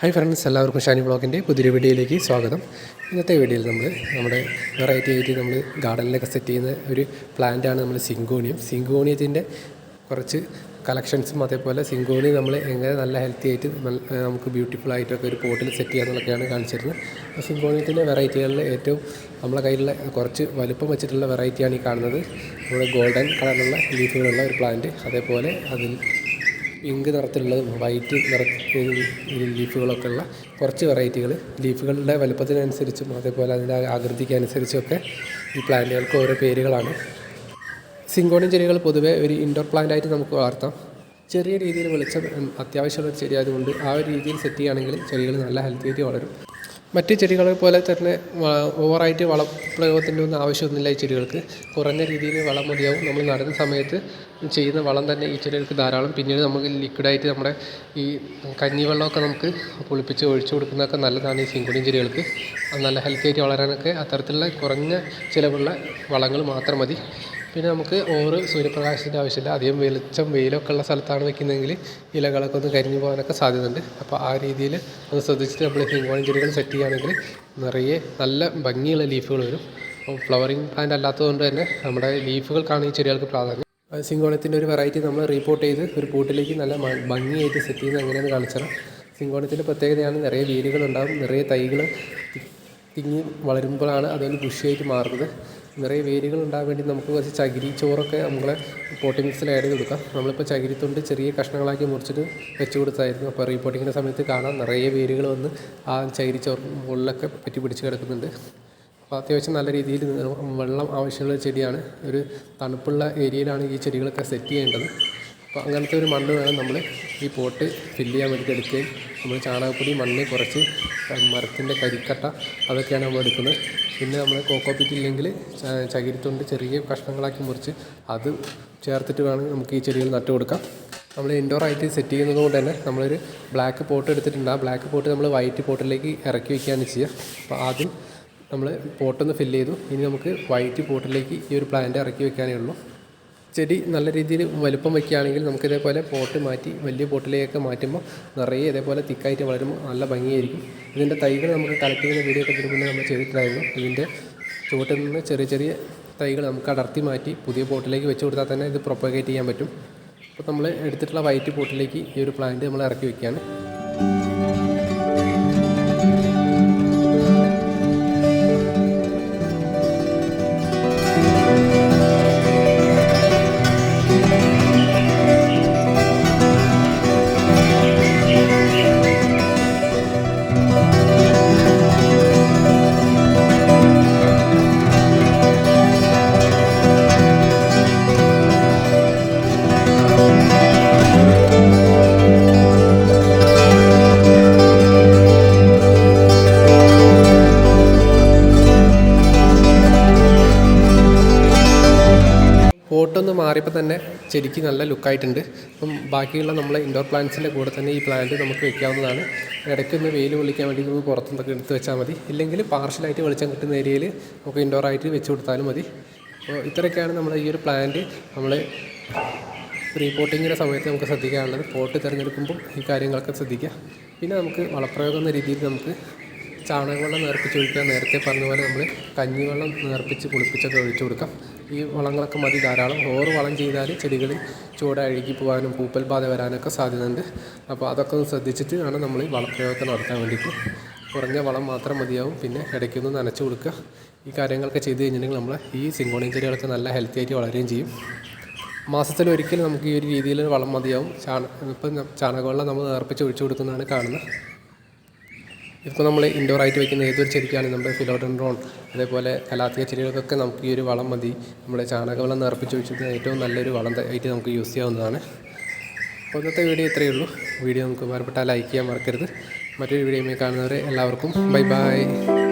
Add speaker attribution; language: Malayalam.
Speaker 1: ഹായ് ഫ്രണ്ട്സ് എല്ലാവർക്കും ഷാനി ബ്ലോഗിന്റെ പുതിയൊരു വീഡിയോയിലേക്ക് സ്വാഗതം. ഇന്നത്തെ വീഡിയോയിൽ നമ്മൾ നമ്മുടെ വെറൈറ്റി ആയിട്ട് നമ്മൾ ഗാർഡനിലൊക്കെ സെറ്റ് ചെയ്യുന്ന ഒരു പ്ലാന്റാണ് നമ്മൾ സിങ്കോണിയം സിങ്കോണിയത്തിന്റെ കുറച്ച് കളക്ഷൻസും അതേപോലെ സിങ്കോണി നമ്മൾ എങ്ങനെ നല്ല ഹെൽത്തി ആയിട്ട് നമുക്ക് ബ്യൂട്ടിഫുൾ ആയിട്ടൊക്കെ ഒരു പോട്ടിൽ സെറ്റ് ചെയ്യാന്നുള്ളതൊക്കെയാണ് കാണിച്ചിരുന്നത്. സിങ്കോണിയത്തിന്റെ വെറൈറ്റികളിൽ ഏറ്റവും നമ്മളെ കയ്യിലുള്ള കുറച്ച് വലുപ്പം വെച്ചിട്ടുള്ള വെറൈറ്റിയാണ് ഈ കാണുന്നത്. നമ്മുടെ ഗോൾഡൻ കളറിലുള്ള ലീഫുകളുള്ള ഒരു പ്ലാന്റ് അതേപോലെ അതിൽ പിങ്ക് നിറത്തിലുള്ളതും വൈറ്റ് നിറ ലീഫുകളൊക്കെ ഉള്ള കുറച്ച് വെറൈറ്റികൾ. ലീഫുകളുടെ വലുപ്പത്തിനനുസരിച്ചും അതേപോലെ അതിന്റെ ആകൃതിക്ക് അനുസരിച്ചൊക്കെ ഈ പ്ലാന്റുകൾക്ക് ഓരോ പേരുകളാണ്. സിങ്കോണിയം ചെടികൾ പൊതുവേ ഒരു ഇൻഡോർ പ്ലാന്റ് ആയിട്ട് നമുക്ക് വളർത്താം. ചെറിയ രീതിയിൽ വെളിച്ചം അത്യാവശ്യമുള്ള ചെടിയായതുകൊണ്ട് ആ ഒരു രീതിയിൽ സെറ്റ് ചെയ്യുകയാണെങ്കിൽ ചെടികൾ നല്ല ഹെൽത്തി ആയിട്ട് വളരും. മറ്റ് ചെടികളെ പോലെ തന്നെ ഓവറായിട്ട് വളം പ്രയോഗത്തിന്റെ ഒന്നും ആവശ്യമൊന്നുമില്ല ഈ ചെടികൾക്ക്. കുറഞ്ഞ രീതിയിൽ വളം മതിയാവും. നമ്മൾ നടുന്ന സമയത്ത് ചെയ്യുന്ന വളം തന്നെ ഈ ചെടികൾക്ക് ധാരാളം. പിന്നീട് നമുക്ക് ലിക്വിഡായിട്ട് നമ്മുടെ ഈ കഞ്ഞിവെള്ളമൊക്കെ നമുക്ക് പുളിപ്പിച്ച് ഒഴിച്ചു കൊടുക്കുന്നതൊക്കെ നല്ലതാണ് ഈ സിങ്കുടിയും ചെടികൾക്ക്. നല്ല ഹെൽത്തി ആയിട്ട് വളരാനൊക്കെ അത്തരത്തിലുള്ള കുറഞ്ഞ ചിലവുള്ള വളങ്ങൾ മാത്രം മതി. പിന്നെ നമുക്ക് ഓറ് സൂര്യപ്രകാശത്തിന്റെ ആവശ്യമില്ല. അധികം വെളിച്ചം വെയിലൊക്കെ ഉള്ള സ്ഥലത്താണ് വെക്കുന്നതെങ്കിൽ ഇലകളൊക്കെ ഒന്ന് കരിഞ്ഞു പോകാനൊക്കെ സാധ്യതയുണ്ട്. അപ്പോൾ ആ രീതിയിൽ ഒന്ന് ശ്രദ്ധിച്ചിട്ട് നമ്മൾ ഹിങ്കോണി ചെടികൾ സെറ്റ് ചെയ്യുകയാണെങ്കിൽ നിറയെ നല്ല ഭംഗിയുള്ള ലീഫുകൾ വരും. അപ്പോൾ ഫ്ലവറിങ് പ്ലാന്റ് അല്ലാത്തതുകൊണ്ട് തന്നെ നമ്മുടെ ലീഫുകൾക്കാണ് ഈ ചെടികൾക്ക് പ്രാധാന്യം. സിങ്കോണത്തിന്റെ ഒരു വെറൈറ്റി നമ്മൾ റീപ്പോർട്ട് ചെയ്ത് ഒരു പൂട്ടിലേക്ക് നല്ല ഭംഗിയായിട്ട് സെറ്റ് ചെയ്യുന്നത് എങ്ങനെയാണ് കാണിച്ചത് സിങ്കോണത്തിന്റെ പ്രത്യേകതയാണ് നിറയെ വേരുകളുണ്ടാകും നിറയെ തൈകൾ തിങ്ങി വളരുമ്പോഴാണ് അതൊന്ന് ബുഷിയായിട്ട് മാറുന്നത്. നിറയെ വേരുകൾ ഉണ്ടാകാൻ വേണ്ടി നമുക്ക് കുറച്ച് ചകിരി ചോറൊക്കെ നമ്മളെ പോട്ടി മിക്സിൽ ആഡ് ചെയ്ത് കൊടുക്കാം നമ്മളിപ്പോൾ ചകിരിത്തൊണ്ട് ചെറിയ കഷ്ണങ്ങളാക്കി മുറിച്ചിട്ട് വെച്ച് കൊടുത്തായിരുന്നു. അപ്പോൾ റീപോട്ടിങ്ങിന്റെ സമയത്ത് കാണാം നിറയെ വേരുകൾ വന്ന് ആ ചകിരി ചോറ് മുകളിലൊക്കെ പറ്റി പിടിച്ച് കിടക്കുന്നുണ്ട്. അപ്പോൾ അത്യാവശ്യം നല്ല രീതിയിൽ വെള്ളം ആവശ്യമുള്ള ചെടിയാണ്. ഒരു തണുപ്പുള്ള ഏരിയയിലാണ് ഈ ചെടികളൊക്കെ സെറ്റ് ചെയ്യേണ്ടത്. അപ്പോൾ അങ്ങനത്തെ ഒരു മണ്ണ് വേണം നമ്മൾ ഈ പോട്ട് ഫില്ല് ചെയ്യാൻ വേണ്ടിയിട്ട് എടുക്കുകയും നമ്മൾ ചാണകപ്പൊടി മണ്ണ് കുറച്ച് മരത്തിന്റെ കരിക്കട്ട അതൊക്കെയാണ് നമ്മൾ എടുക്കുന്നത്. പിന്നെ നമ്മൾ കോക്കോ പിറ്റ് ഇല്ലെങ്കിൽ ചകിരിത്തൊണ്ട് ചെറിയ കഷ്ണങ്ങളാക്കി മുറിച്ച് അത് ചേർത്തിട്ട് വേണമെങ്കിൽ നമുക്ക് ഈ ചെടികൾ നട്ടു കൊടുക്കാം. നമ്മൾ ഇൻഡോർ ആയിട്ട് സെറ്റ് ചെയ്യുന്നത് കൊണ്ട് തന്നെ നമ്മളൊരു ബ്ലാക്ക് പോട്ട് എടുത്തിട്ടുണ്ട്. ആ ബ്ലാക്ക് പോട്ട് നമ്മൾ വൈറ്റ് പോട്ടിലേക്ക് ഇറക്കി വയ്ക്കുകയാണ് ചെയ്യുക. അപ്പോൾ ആദ്യം നമ്മൾ പോട്ടൊന്ന് ഫില്ല് ചെയ്തു. ഇനി നമുക്ക് വൈറ്റ് പോട്ടിലേക്ക് ഈ ഒരു പ്ലാന്റ് ഇറക്കി വെക്കാനേ ഉള്ളൂ. ചെടി നല്ല രീതിയിൽ വലുപ്പം വയ്ക്കുകയാണെങ്കിൽ നമുക്ക് ഇതേപോലെ പോട്ട് മാറ്റി വലിയ പോട്ടിലേക്കൊക്കെ മാറ്റുമ്പോൾ നിറയെ ഇതേപോലെ തിക്കായിട്ട് വളരുമ്പോൾ നല്ല ഭംഗിയായിരിക്കും. ഇതിന്റെ തൈകൾ നമുക്ക് കളക്ട് ചെയ്യുന്ന വീഡിയോ ഒക്കെ ഇതിന് നമ്മൾ ചെയ്തിട്ടുണ്ടായിരുന്നു. ഇതിന്റെ ചുവട്ടിൽ നിന്ന് ചെറിയ ചെറിയ തൈകൾ നമുക്ക് അടർത്തി മാറ്റി പുതിയ പോട്ടിലേക്ക് വെച്ച് കൊടുത്താൽ തന്നെ ഇത് പ്രൊപ്പഗേറ്റ് ചെയ്യാൻ പറ്റും. അപ്പോൾ നമ്മൾ എടുത്തിട്ടുള്ള വൈറ്റ് പോട്ടിലേക്ക് ഈ ഒരു പ്ലാന്റ് നമ്മൾ ഇറക്കി വെക്കുകയാണ്. മാറിയപ്പോൾ തന്നെ ചെടിക്ക് നല്ല ലുക്കായിട്ടുണ്ട്. അപ്പം ബാക്കിയുള്ള നമ്മളെ ഇൻഡോർ പ്ലാന്റ്സിന്റെ കൂടെ തന്നെ ഈ പ്ലാന്റ് നമുക്ക് വെക്കാവുന്നതാണ്. ഇടയ്ക്കൊന്ന് വെയിൽ കൊള്ളിക്കാൻ വേണ്ടി നമുക്ക് പുറത്തുനിന്നൊക്കെ എടുത്ത് വെച്ചാൽ മതി. ഇല്ലെങ്കിൽ പാർഷ്യലായിട്ട് വെളിച്ചം കിട്ടുന്ന ഏരിയയിൽ നമുക്ക് ഇൻഡോർ ആയിട്ട് വെച്ച് കൊടുത്താലും മതി. അപ്പോൾ ഇത്രയൊക്കെയാണ് നമ്മുടെ ഈ ഒരു പ്ലാന്റ് നമ്മൾ പ്രീ പോട്ടിങ്ങിന്റെ സമയത്ത് നമുക്ക് ശ്രദ്ധിക്കാനുള്ളത്. പോട്ട് തിരഞ്ഞെടുക്കുമ്പോൾ ഈ കാര്യങ്ങളൊക്കെ ശ്രദ്ധിക്കുക. പിന്നെ നമുക്ക് വളപ്രയോഗം എന്ന രീതിയിൽ നമുക്ക് ചാണകവെള്ളം നേർപ്പിച്ച് ഒഴിക്കുക നേരത്തെ പറഞ്ഞ പോലെ നമ്മൾ കഞ്ഞിവെള്ളം നേർപ്പിച്ച് കുളിപ്പിച്ചൊക്കെ ഒഴിച്ചു കൊടുക്കാം. ഈ വളങ്ങളൊക്കെ മതി ധാരാളം. ഓറ് വളം ചെയ്താൽ ചെടികൾ ചൂട് അഴുകി പോകാനും പൂപ്പൽ ബാധ വരാനൊക്കെ സാധ്യതയുണ്ട്. അപ്പോൾ അതൊക്കെ ഒന്ന് ശ്രദ്ധിച്ചിട്ട് വേണം നമ്മൾ ഈ വളപ്രയോഗത്തെ നടത്താൻ വേണ്ടിയിട്ട്. കുറഞ്ഞ വളം മാത്രം മതിയാവും. പിന്നെ ഇടയ്ക്കൊന്ന് നനച്ചു കൊടുക്കുക. ഈ കാര്യങ്ങളൊക്കെ ചെയ്ത് കഴിഞ്ഞിട്ടുണ്ടെങ്കിൽ നമ്മൾ ഈ സിങ്കോണിയം ചെടികളൊക്കെ നല്ല ഹെൽത്തി ആയിട്ട് വളരുകയും ചെയ്യും. മാസത്തിൽ ഒരിക്കൽ നമുക്ക് ഈ ഒരു രീതിയിൽ വളം മതിയാവും. ചാണ ഇപ്പം ചാണകവെള്ളം നമ്മൾ നേർപ്പിച്ച് ഒഴിച്ചു കൊടുക്കുന്നതാണ് കാണുന്നത്. ഇപ്പോൾ നമ്മൾ ഇൻഡോർ ആയിട്ട് വെക്കുന്ന ഏതൊരു ചെടിക്കാണ് നമ്മുടെ ഫിലോഡൻഡ്രോൺ അതേപോലെ കലാത്തിയ ചെടികൾക്കൊക്കെ നമുക്ക് ഈ ഒരു വളം മതി. നമ്മുടെ ചാണകവളം നിറപ്പിച്ച് ഒഴിച്ചിട്ട് ഏറ്റവും നല്ലൊരു വളം ആയിട്ട് നമുക്ക് യൂസ് ചെയ്യാവുന്നതാണ്. അപ്പോൾ ഇന്നത്തെ വീഡിയോ ഇത്രയേ ഉള്ളൂ. വീഡിയോ നമുക്ക് ഉപകാരപ്പെട്ടാൽ ലൈക്ക് ചെയ്യാൻ മറക്കരുത്. മറ്റൊരു വീഡിയോയുമായി കാണുന്നവരെ എല്ലാവർക്കും ബൈ ബൈ